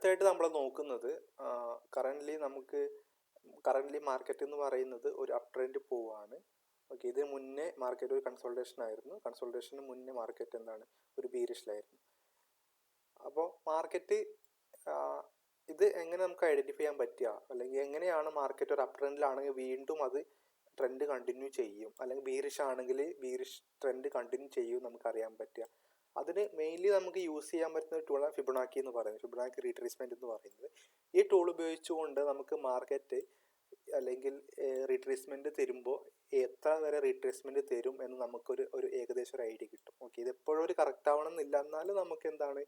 അടുത്തായിട്ട് നമ്മൾ നോക്കുന്നത് കറന്റ്ലി നമുക്ക് കറന്റ്ലി മാർക്കറ്റ് എന്ന് പറയുന്നത് ഒരു അപ് ട്രെൻഡ് പോവാണ്. ഓക്കെ ഇതിന് മുന്നേ മാർക്കറ്റ് ഒരു കൺസൾട്ടേഷൻ ആയിരുന്നു. കൺസൾട്ടേഷന് മുന്നേ മാർക്കറ്റ് എന്താണ്? ഒരു ബീരിഷിലായിരുന്നു അപ്പോൾ മാർക്കറ്റ് ഇത് എങ്ങനെ നമുക്ക് ഐഡന്റിഫൈ ചെയ്യാൻ പറ്റുക അല്ലെങ്കിൽ എങ്ങനെയാണ് മാർക്കറ്റ് ഒരു അപ് ട്രെൻഡിലാണെങ്കിൽ വീണ്ടും അത് ട്രെൻഡ് കണ്ടിന്യൂ ചെയ്യും? അല്ലെങ്കിൽ ബീരിഷ് ആണെങ്കിൽ ബീരിഷ് ട്രെൻഡ് കണ്ടിന്യൂ ചെയ്യും നമുക്ക് അറിയാൻ പറ്റുക അതിന് മെയിൻലി നമുക്ക് യൂസ് ചെയ്യാൻ പറ്റുന്ന ടൂളാണ് ഫിബുണാക്കി എന്ന് പറയുന്നത്. ഫിബുണാക്കി റീട്രേസ്മെന്റ് എന്ന് പറയുന്നത്. ഈ ടൂൾ ഉപയോഗിച്ചുകൊണ്ട് നമുക്ക് മാർക്കറ്റ് അല്ലെങ്കിൽ റീട്രേസ്മെന്റ് തരുമ്പോൾ എത്ര വരെ റീട്രേസ്മെന്റ് തരും എന്ന് നമുക്കൊരു ഒരു ഏകദേശം ഒരു ഐഡിയ കിട്ടും. ഓക്കെ ഇത് എപ്പോഴും ഒരു കറക്റ്റ് ആവണം എന്നില്ല. എന്നാലും നമുക്ക് എന്താണ്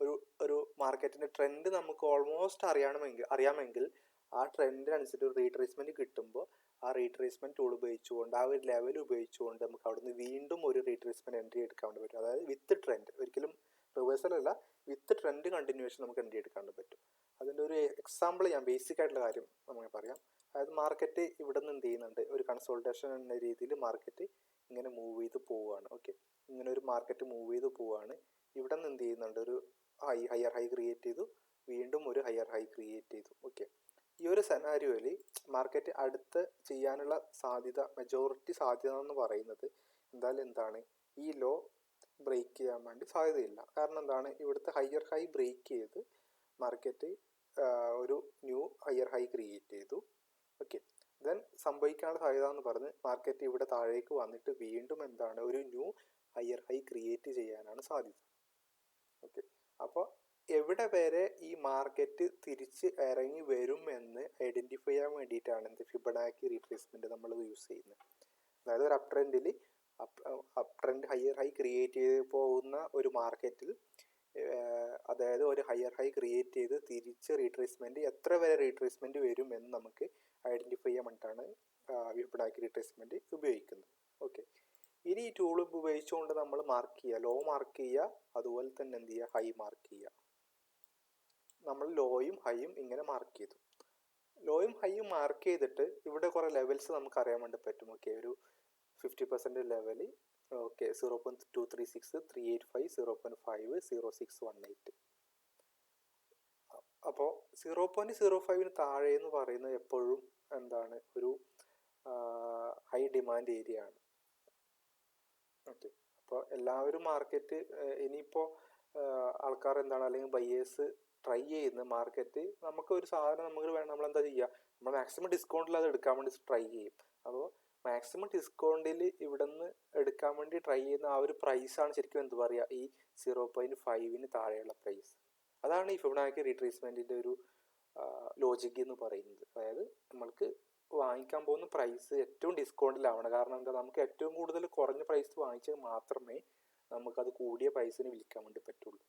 ഒരു ഒരു മാർക്കറ്റിന്റെ ട്രെൻഡ് നമുക്ക് ഓൾമോസ്റ്റ് അറിയണമെങ്കിൽ അറിയാമെങ്കിൽ ആ ട്രെൻഡിനനുസരിച്ച് ഒരു കിട്ടുമ്പോൾ ആ റീട്രേസ്മെന്റ് ടൂൾ ഉപയോഗിച്ചുകൊണ്ട് ആ ഒരു ലെവൽ ഉപയോഗിച്ചുകൊണ്ട് നമുക്ക് അവിടുന്ന് വീണ്ടും ഒരു റീട്രേസ്മെന്റ് എൻട്രി എടുക്കാൻ വേണ്ടി പറ്റും. അതായത് വിത്ത് ട്രെൻഡ് ഒരിക്കലും റിവേഴ്സൽ അല്ല വിത്ത് ട്രെൻഡ് കണ്ടിന്യൂവേഷൻ നമുക്ക് എൻട്രി എടുക്കാൻ വേണ്ടി പറ്റും. അതിന്റെ ഒരു എക്സാമ്പിൾ ഞാൻ ബേസിക് ആയിട്ടുള്ള കാര്യം നമുക്ക് പറയാം. അതായത് മാർക്കറ്റ് ഇവിടെ നിന്ന് എന്ത് ചെയ്യുന്നുണ്ട്? ഒരു കൺസോൾട്ടേഷൻ എന്ന രീതിയിൽ മാർക്കറ്റ് ഇങ്ങനെ മൂവ് ചെയ്ത് പോവുകയാണ് ഓക്കെ ഇങ്ങനെ ഒരു മാർക്കറ്റ് മൂവ് ചെയ്ത് പോവുകയാണ് ഇവിടെ നിന്ന് എന്ത് ചെയ്യുന്നുണ്ട്? ഒരു ഹൈ ഹയർ ഹൈ ക്രിയേറ്റ് ചെയ്തു. വീണ്ടും ഒരു ഹയർ ഹൈ ക്രിയേറ്റ് ചെയ്തു. ഓക്കെ ഈ ഒരു സെനാരിയോയിൽ മാർക്കറ്റ് അടുത്ത് ചെയ്യാനുള്ള സാധ്യത മെജോറിറ്റി സാധ്യത എന്ന് പറയുന്നത് എന്തായാലും എന്താണ്? ഈ ലോ ബ്രേക്ക് ചെയ്യാൻ വേണ്ടി സാധ്യതയില്ല. കാരണം എന്താണ്? ഇവിടുത്തെ ഹയർ ഹൈ ബ്രേക്ക് ചെയ്ത് മാർക്കറ്റ് ഒരു ന്യൂ ഹയർ ഹൈ ക്രിയേറ്റ് ചെയ്തു. ഓക്കെ ദെൻ സംഭവിക്കാനുള്ള സാധ്യത എന്ന് പറഞ്ഞ് മാർക്കറ്റ് ഇവിടെ താഴേക്ക് വന്നിട്ട് വീണ്ടും എന്താണ്? ഒരു ന്യൂ ഹയർ ഹൈ ക്രിയേറ്റ് ചെയ്യാനാണ് സാധ്യത. ഓക്കെ അപ്പോൾ എവിടെ വരെ ഈ മാർക്കറ്റ് തിരിച്ച് ഇറങ്ങി വരും എന്ന് ഐഡന്റിഫൈ ചെയ്യാൻ വേണ്ടിയിട്ടാണ് എന്ത് ഫിബണാക്കി റീട്രേസ്മെന്റ് നമ്മൾ യൂസ് ചെയ്യുന്നത്. അതായത് ഒരു up ട്രെൻഡിൽ up trend higher high create ചെയ്ത് പോകുന്ന ഒരു മാർക്കറ്റിൽ അതായത് ഒരു ഹയർ ഹൈ ക്രിയേറ്റ് ചെയ്ത് തിരിച്ച് റീട്രേസ്മെന്റ് എത്ര വരെ റീട്രേസ്മെന്റ് വരും എന്ന് നമുക്ക് ഐഡന്റിഫൈ ചെയ്യാൻ വേണ്ടിയിട്ടാണ് വിപണാക്കി റീട്രേസ്മെന്റ് ഉപയോഗിക്കുന്നത്. ഓക്കെ ഇനി ഈ ടൂൾ ഉപയോഗിച്ചുകൊണ്ട് നമ്മൾ മാർക്ക് ചെയ്യുക ലോ മാർക്ക് ചെയ്യുക അതുപോലെ തന്നെ എന്ത് ചെയ്യുക ഹൈ മാർക്ക് ചെയ്യുക. നമ്മൾ ലോയും ഹൈയും ഇങ്ങനെ മാർക്ക് ചെയ്തു. ലോയും ഹൈയും മാർക്ക് ചെയ്തിട്ട് ഇവിടെ കുറേ ലെവൽസ് നമുക്ക് അറിയാൻ വേണ്ടി പറ്റും. ഓക്കെ ഒരു fifty percent level okay zero point two three six three eight five zero point five zero six one eight അപ്പോൾ സീറോ പോയിന്റ് സീറോ ഫൈവിന് താഴെ എന്ന് പറയുന്നത് എപ്പോഴും എന്താണ്? ഒരു ഹൈ ഡിമാൻഡ് ഏരിയ ആണ്. ഓക്കെ അപ്പോൾ എല്ലാവരും മാർക്കറ്റ് ഇനിയിപ്പോൾ ആൾക്കാർ എന്താണ്? അല്ലെങ്കിൽ ബയ്യേഴ്സ് ട്രൈ ചെയ്യുന്ന. മാർക്കറ്റ് നമുക്ക് ഒരു സാധനം നമുക്ക് വേണം. നമ്മൾ എന്താ ചെയ്യുക നമ്മൾ മാക്സിമം ഡിസ്കൗണ്ടിൽ അത് എടുക്കാൻ വേണ്ടി ട്രൈ ചെയ്യും. അപ്പോൾ മാക്സിമം ഡിസ്കൗണ്ടിൽ ഇവിടെ നിന്ന് എടുക്കാൻ വേണ്ടി ട്രൈ ചെയ്യുന്ന ആ ഒരു പ്രൈസാണ് ശരിക്കും എന്ത് പറയുക ഈ സീറോ പോയിന്റ് ഫൈവിന് താഴെയുള്ള പ്രൈസ് അതാണ് ഈ ഫിബനാക്കി റീട്രേസ്മെന്റിന്റെ ഒരു ലോജിക് എന്ന് പറയുന്നത്. അതായത് നമ്മൾക്ക് വാങ്ങിക്കാൻ പോകുന്ന പ്രൈസ് ഏറ്റവും ഡിസ്കൗണ്ടിലാവണം കാരണം എന്താ? നമുക്ക് ഏറ്റവും കൂടുതൽ കുറഞ്ഞ പ്രൈസ് വാങ്ങിച്ചാൽ മാത്രമേ നമുക്കത് കൂടിയ പ്രൈസിന് വിൽക്കാൻ വേണ്ടി പറ്റുള്ളൂ.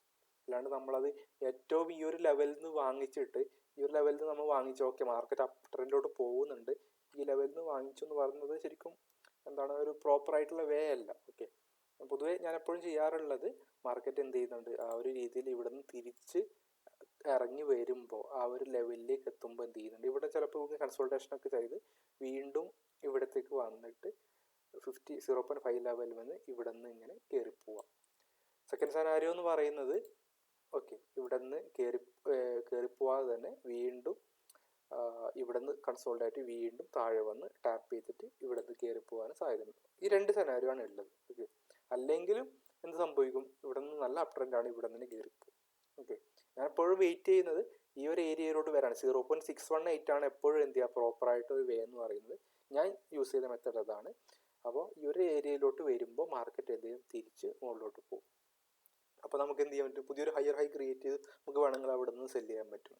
അല്ലാണ്ട് നമ്മളത് ഏറ്റവും ഈ ഒരു ലെവലിൽ നിന്ന് വാങ്ങിച്ചിട്ട് ഈ ഒരു ലെവലിൽ നിന്ന് നമ്മൾ വാങ്ങിച്ചു ഓക്കെ മാർക്കറ്റ് അപ് ട്രെൻഡിലോട്ട് പോകുന്നുണ്ട്. ഈ ലെവലിൽ നിന്ന് വാങ്ങിച്ചു എന്ന് പറയുന്നത് ശരിക്കും എന്താണ് ഒരു പ്രോപ്പർ ആയിട്ടുള്ള വേ അല്ല ഓക്കെ പൊതുവേ ഞാൻ എപ്പോഴും ചെയ്യാറുള്ളത് മാർക്കറ്റ് എന്ത് ചെയ്യുന്നുണ്ട് ആ ഒരു രീതിയിൽ ഇവിടെ നിന്ന് തിരിച്ച് ഇറങ്ങി വരുമ്പോൾ ആ ഒരു ലെവലിലേക്ക് എത്തുമ്പോൾ എന്ത് ചെയ്യുന്നുണ്ട്. ഇവിടെ ചിലപ്പോൾ കൺസൾട്ടേഷൻ ഒക്കെ ചെയ്ത് വീണ്ടും ഇവിടത്തേക്ക് വന്നിട്ട് ഫിഫ്റ്റി സീറോ പോയിന്റ് ഫൈവ് ലെവലിൽ നിന്ന് ഇവിടെ നിന്ന് ഇങ്ങനെ കയറി പോവാം. സെക്കൻഡ് സെനാരിയോ എന്ന് പറയുന്നത് ഓക്കെ. ഇവിടെ നിന്ന് കയറി കയറിപ്പോവാതെ തന്നെ വീണ്ടും ഇവിടെ നിന്ന് കൺസോൾട്ടായിട്ട് വീണ്ടും താഴെ വന്ന് ടാപ്പ് ചെയ്തിട്ട് ഇവിടെ നിന്ന് കയറി സാധ്യത സാധ്യതയുണ്ട്. ഈ രണ്ട് സെനാരിയോ ആണ് ഉള്ളത്. ഓക്കെ. അല്ലെങ്കിലും എന്ത് സംഭവിക്കും? ഇവിടെ നിന്ന് നല്ല അപ് ആണ് ഇവിടെ നിന്ന് കയറിപ്പോകും ഓക്കെ. ഞാൻ എപ്പോഴും വെയിറ്റ് ചെയ്യുന്നത് ഈ ഒരു ഏരിയയിലോട്ട് വരാണ് zero point six one eight ആണ് എപ്പോഴും എന്ത് ചെയ്യുക? പ്രോപ്പറായിട്ട് ഒരു വേ എന്ന് പറയുന്നത്. ഞാൻ യൂസ് ചെയ്ത മെത്തേഡ് അതാണ്. അപ്പോൾ ഈ ഒരു ഏരിയയിലോട്ട് വരുമ്പോൾ മാർക്കറ്റ് എന്ത് ചെയ്യും? തിരിച്ച് മുകളിലോട്ട് പോകും. അപ്പോൾ നമുക്ക് എന്ത് ചെയ്യാൻ പറ്റും? പുതിയൊരു ഹയർ ഹൈ ക്രിയേറ്റ് ചെയ്ത് നമുക്ക് വേണമെങ്കിൽ അവിടെ നിന്ന് സെൽ ചെയ്യാൻ പറ്റും.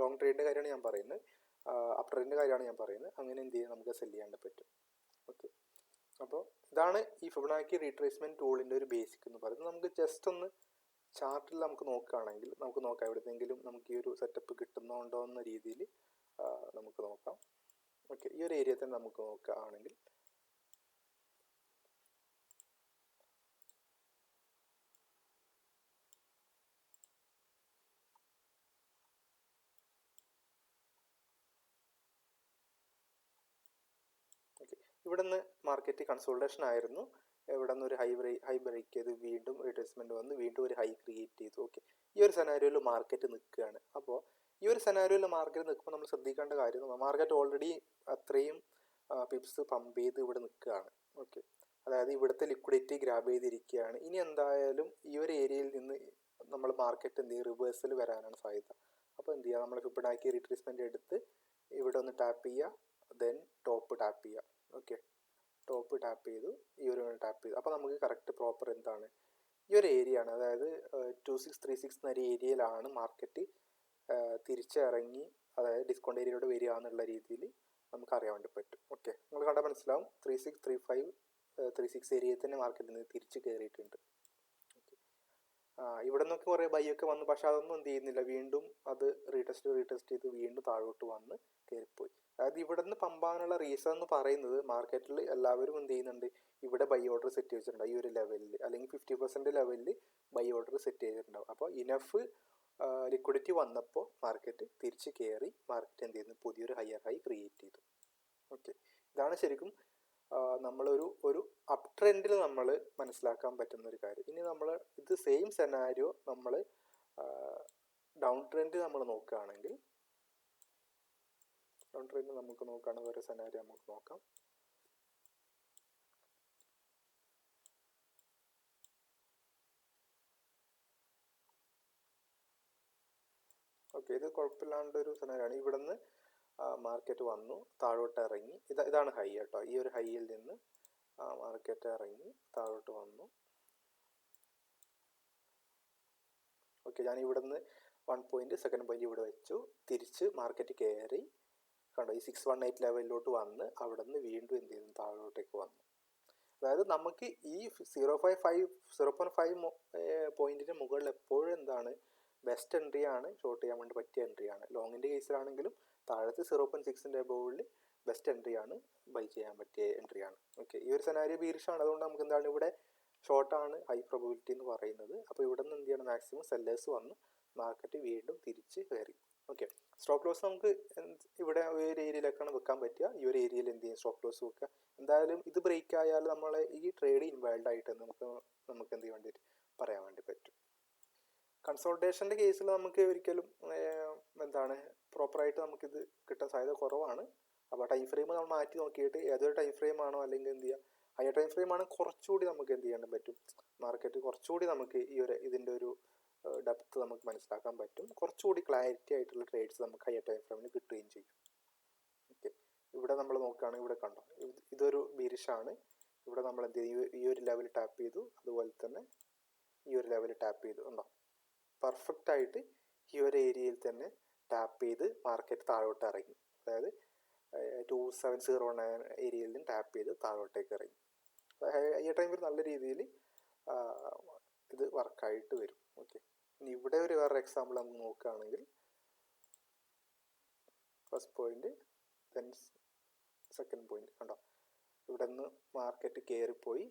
ലോങ് ട്രേഡിന്റെ കാര്യമാണ് ഞാൻ പറയുന്നത്. അപ് ട്രേഡിന്റെ കാര്യമാണ് ഞാൻ പറയുന്നത്. അങ്ങനെ എന്ത് ചെയ്യാൻ നമുക്ക് സെൽ ചെയ്യാണ്ട് പറ്റും. ഓക്കെ അപ്പോൾ ഇതാണ് ഈ ഫിബണാക്കി റീട്രേസ്മെന്റ് ടൂളിന്റെ ഒരു ബേസിക് എന്ന് പറയുന്നത്. നമുക്ക് ജസ്റ്റ് ഒന്ന് ചാർട്ടിൽ നമുക്ക് നോക്കുകയാണെങ്കിൽ നമുക്ക് നോക്കാം. എവിടെയെങ്കിലും നമുക്ക് ഈ ഒരു സെറ്റപ്പ് കിട്ടുന്നുണ്ടോ എന്ന രീതിയിൽ നമുക്ക് നോക്കാം. ഓക്കെ ഈ ഒരു ഏരിയ തന്നെ നമുക്ക് നോക്കുകയാണെങ്കിൽ ഓക്കെ ഇവിടെ നിന്ന് മാർക്കറ്റ് കൺസോൾട്ടേഷൻ ആയിരുന്നു. ഇവിടെ നിന്ന് ഒരു ഹൈ ബ്രേ ഹൈ ബ്രേക്ക് ചെയ്ത്. വീണ്ടും റിട്രേസ്മെന്റ് വന്ന്. വീണ്ടും ഒരു ഹൈ ക്രിയേറ്റ് ചെയ്തു. ഓക്കെ ഈ ഒരു സെനാരിയോയിൽ മാർക്കറ്റ് നിൽക്കുകയാണ്. അപ്പോൾ ഈ ഒരു സെനാരിയോയിൽ മാർക്കറ്റ് നിൽക്കുമ്പോൾ നമ്മൾ ശ്രദ്ധിക്കേണ്ട കാര്യം മാർക്കറ്റ് ഓൾറെഡി അത്രയും പിപ്സ് പമ്പ് ചെയ്ത് ഇവിടെ നിൽക്കുകയാണ്. ഓക്കെ അതായത് ഇവിടുത്തെ ലിക്വിഡിറ്റി ഗ്രാബ് ചെയ്തിരിക്കുകയാണ്. ഇനി എന്തായാലും ഈ ഒരു ഏരിയയിൽ നിന്ന് നമ്മൾ മാർക്കറ്റ് എന്ത് ചെയ്യും? റിവേഴ്സൽ വരാനാണ് സാധ്യത. അപ്പോൾ എന്ത് ചെയ്യുക നമ്മൾ ഫിബിനാക്കി റിട്രീസ്മെന്റ് എടുത്ത് ഇവിടെ ഒന്ന് ടാപ്പ് ചെയ്യുക. ദെൻ ടോപ്പ് ടാപ്പ് ചെയ്യുക. ഓക്കെ ടോപ്പ് ടാപ്പ് ചെയ്തു. ഈ ഒരു ടാപ്പ് ചെയ്തു. അപ്പോൾ നമുക്ക് കറക്റ്റ് പ്രോപ്പർ എന്താണ്? ഈ ഒരു ഏരിയ ആണ്. അതായത് ടു സിക്സ് ത്രീ സിക്സ് എന്നൊരു ഏരിയയിലാണ് മാർക്കറ്റ് തിരിച്ചിറങ്ങി അതായത് ഡിസ്കൗണ്ട് ഏരിയയിലൂടെ വരിക എന്നുള്ള രീതിയിൽ നമുക്ക് അറിയാൻ വേണ്ടി പറ്റും. ഓക്കെ നിങ്ങൾ കണ്ടാൽ മനസ്സിലാവും. Three six three five three six ഏരിയയിൽ തന്നെ മാർക്കറ്റിൽ നിന്ന് തിരിച്ച് കയറിയിട്ടുണ്ട് ഇവിടെ നിന്നൊക്കെ കുറേ ബൈ ഒക്കെ വന്നു. പക്ഷെ അതൊന്നും എന്ത് ചെയ്യുന്നില്ല. വീണ്ടും അത് റീടെസ്റ്റ് റീടെസ്റ്റ് ചെയ്ത് വീണ്ടും താഴോട്ട് വന്ന് കയറിപ്പോയി അതായത് ഇവിടെ നിന്ന് പമ്പാനുള്ള റീസൺ എന്ന് പറയുന്നത് മാർക്കറ്റിൽ എല്ലാവരും എന്ത് ചെയ്യുന്നുണ്ട്? ഇവിടെ ബൈ ഓർഡർ സെറ്റ് ചെയ്തിട്ടുണ്ടാവും ഈ ഒരു ലെവലിൽ അല്ലെങ്കിൽ ഫിഫ്റ്റി പെർസെന്റ് ലെവലിൽ ബൈ ഓർഡർ സെറ്റ് ചെയ്തിട്ടുണ്ടാവും. അപ്പോൾ ഇനഫ് ലിക്വിഡിറ്റി വന്നപ്പോൾ മാർക്കറ്റ് തിരിച്ച് കയറി മാർക്കറ്റ് എന്ത് ചെയ്യുന്നു പുതിയൊരു ഹയർ ഹൈ ക്രിയേറ്റ് ചെയ്തു. ഓക്കെ ഇതാണ് ശരിക്കും നമ്മളൊരു ഒരു അപ് ട്രെൻഡിൽ നമ്മൾ മനസ്സിലാക്കാൻ പറ്റുന്ന ഒരു കാര്യം. ഇനി നമ്മൾ ഇത് സെയിം സെനാരിയോ നമ്മൾ ഡൗൺ ട്രെൻഡ് നമ്മൾ നോക്കുകയാണെങ്കിൽ ട്രെൻഡ് നമുക്ക് നോക്കുകയാണ് വേറെ സെനാരി നമുക്ക് നോക്കാം. ഓക്കെ ഇത് കുഴപ്പമില്ലാണ്ട് ഒരു സെനാരിയാണ് ഇവിടെ നിന്ന് മാർക്കറ്റ് വന്നു താഴോട്ട് ഇറങ്ങി. ഇത് ഇതാണ് ഹൈ കേട്ടോ. ഈ ഒരു ഹൈയിൽ നിന്ന് മാർക്കറ്റ് ഇറങ്ങി താഴോട്ട് വന്നു. ഓക്കെ ഞാൻ ഇവിടെ നിന്ന് വൺ പോയിന്റ് സെക്കൻഡ് പോയിന്റ് ഇവിടെ വെച്ചു. തിരിച്ച് മാർക്കറ്റ് കയറി. കണ്ടോ? ഈ സിക്സ് വൺ എയ്റ്റ് ലെവലിലോട്ട് വന്ന് അവിടെ നിന്ന് വീണ്ടും എന്ത് ചെയ്യുന്നു? താഴോട്ടേക്ക് വന്നു. അതായത് നമുക്ക് ഈ zero five five zero point five പോയിന്റിന് മുകളിൽ എപ്പോഴും എന്താണ്? ബെസ്റ്റ് എൻട്രി ആണ്. ഷോർട്ട് ചെയ്യാൻ വേണ്ടി പറ്റിയ എൻട്രി ആണ്. ലോങ്ങിന്റെ കേസിലാണെങ്കിലും താഴത്തെ സീറോ പോയിന്റ് സിക്സിന്റെ ബോളിൽ ബെസ്റ്റ് എൻട്രി ആണ്. ബൈ ചെയ്യാൻ പറ്റിയ എൻട്രി ആണ്. ഓക്കെ ഈ ഒരു സെനാരിയോ ബീരിഷാണ് അതുകൊണ്ട് നമുക്ക് എന്താണ് ഇവിടെ ഷോർട്ടാണ് ഹൈ പ്രൊബിലിറ്റി എന്ന് പറയുന്നത്. അപ്പോൾ ഇവിടെ നിന്ന് എന്ത് ചെയ്യണം? മാക്സിമം സെല്ലേഴ്സ് വന്ന്. മാർക്കറ്റ് വീണ്ടും തിരിച്ച് കയറി. ഓക്കെ സ്റ്റോപ്പ് ലോസ് നമുക്ക് ഇവിടെ ഒരു ഏരിയയിലേക്കാണ് വെക്കാൻ പറ്റുക. ഈ ഒരു ഏരിയയിൽ എന്ത് ചെയ്യും? സ്റ്റോപ്പ് ലോസ് വെക്കുക. എന്തായാലും ഇത് ബ്രേക്ക് ആയാൽ നമ്മളെ ഈ ട്രേഡ് ഇൻവാൾഡ് ആയിട്ട് നമുക്ക് നമുക്ക് എന്ത് ചെയ്യാൻ വേണ്ടിയിട്ട് പറയാൻ വേണ്ടി പറ്റും. കൺസോൾട്ടേഷന്റെ കേസിൽ നമുക്ക് ഒരിക്കലും എന്താണ് പ്രോപ്പറായിട്ട് നമുക്കിത് കിട്ടാൻ സാധ്യത കുറവാണ്. അപ്പോൾ ടൈം ഫ്രെയിം നമ്മൾ മാറ്റി നോക്കിയിട്ട് ഏതൊരു ടൈം ഫ്രെയിം ആണോ അല്ലെങ്കിൽ എന്ത് ചെയ്യുക ഹയർ ടൈം ഫ്രെയിം ആണ് കുറച്ചുകൂടി നമുക്ക് എന്ത് ചെയ്യാൻ പറ്റും. മാർക്കറ്റ് കുറച്ചുകൂടി നമുക്ക് ഈ ഒരു ഇതിന്റെ ഒരു ഡെപ്ത് നമുക്ക് മനസ്സിലാക്കാൻ പറ്റും. കുറച്ചുകൂടി ക്ലാരിറ്റി ആയിട്ടുള്ള ട്രേഡ്സ് നമുക്ക് ഹയർ ടൈം ഫ്രെയിമിൽ കിട്ടുകയും ചെയ്യും. ഓക്കെ ഇവിടെ നമ്മൾ നോക്കുകയാണെങ്കിൽ ഇവിടെ കണ്ടോ? ഇതൊരു ബീരിഷാണ് ഇവിടെ നമ്മൾ എന്ത് ചെയ്യും ഈ ഒരു ലെവൽ ടാപ്പ് ചെയ്തു. അതുപോലെ തന്നെ ഈ ഒരു ലെവൽ ടാപ്പ് ചെയ്തു. ഉണ്ടോ പെർഫെക്റ്റ് ആയിട്ട് ഈ ഒരു ഏരിയയിൽ തന്നെ ടാപ്പ് ചെയ്ത് മാർക്കറ്റ് താഴോട്ട് ഇറങ്ങി. അതായത് ടു സെവൻ സീറോ നയൻ ഏരിയയിൽ നിന്ന് ടാപ്പ് ചെയ്ത് താഴോട്ടേക്ക് ഇറങ്ങി. ഈ ടൈമിൽ നല്ല രീതിയിൽ ഇത് വർക്കായിട്ട് വരും. ഓക്കെ ഇനി ഇവിടെ ഒരു വേറെ എക്സാമ്പിൾ നമുക്ക് നോക്കുകയാണെങ്കിൽ first point then second point കണ്ടോ? ഇവിടെ നിന്ന് മാർക്കറ്റ് കയറിപ്പോയി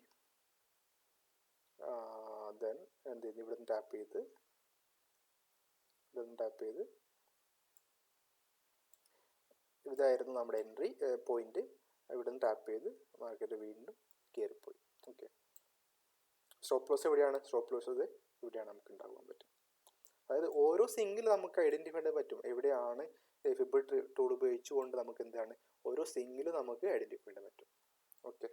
ദെൻ എന്ത് ചെയ്യുന്നു ഇവിടെ നിന്ന് ടാപ്പ് ചെയ്ത്. ഇതൊന്ന് ടാപ്പ് ചെയ്ത്. ഇതായിരുന്നു നമ്മുടെ എൻട്രി പോയിന്റ് ഇവിടെ നിന്ന് ടാപ്പ് ചെയ്ത് മാർക്കറ്റ് വീണ്ടും കയറിപ്പോയി ഓക്കെ സ്റ്റോപ്പ് ലോസ് എവിടെയാണ്? സ്റ്റോപ്പ് ലോസ് ഇവിടെയാണ് നമുക്ക് ഉണ്ടാകാൻ പറ്റും അതായത് ഓരോ സിങ്കിൽ നമുക്ക് ഐഡന്റിഫൈ ചെയ്യാൻ പറ്റും. എവിടെയാണ് ഫിബിൾ ടൂൾ ഉപയോഗിച്ചുകൊണ്ട് നമുക്ക് എന്താണ്? ഓരോ സിംഗിൾ നമുക്ക് ഐഡന്റിഫൈ ചെയ്യാൻ പറ്റും. ഓക്കെ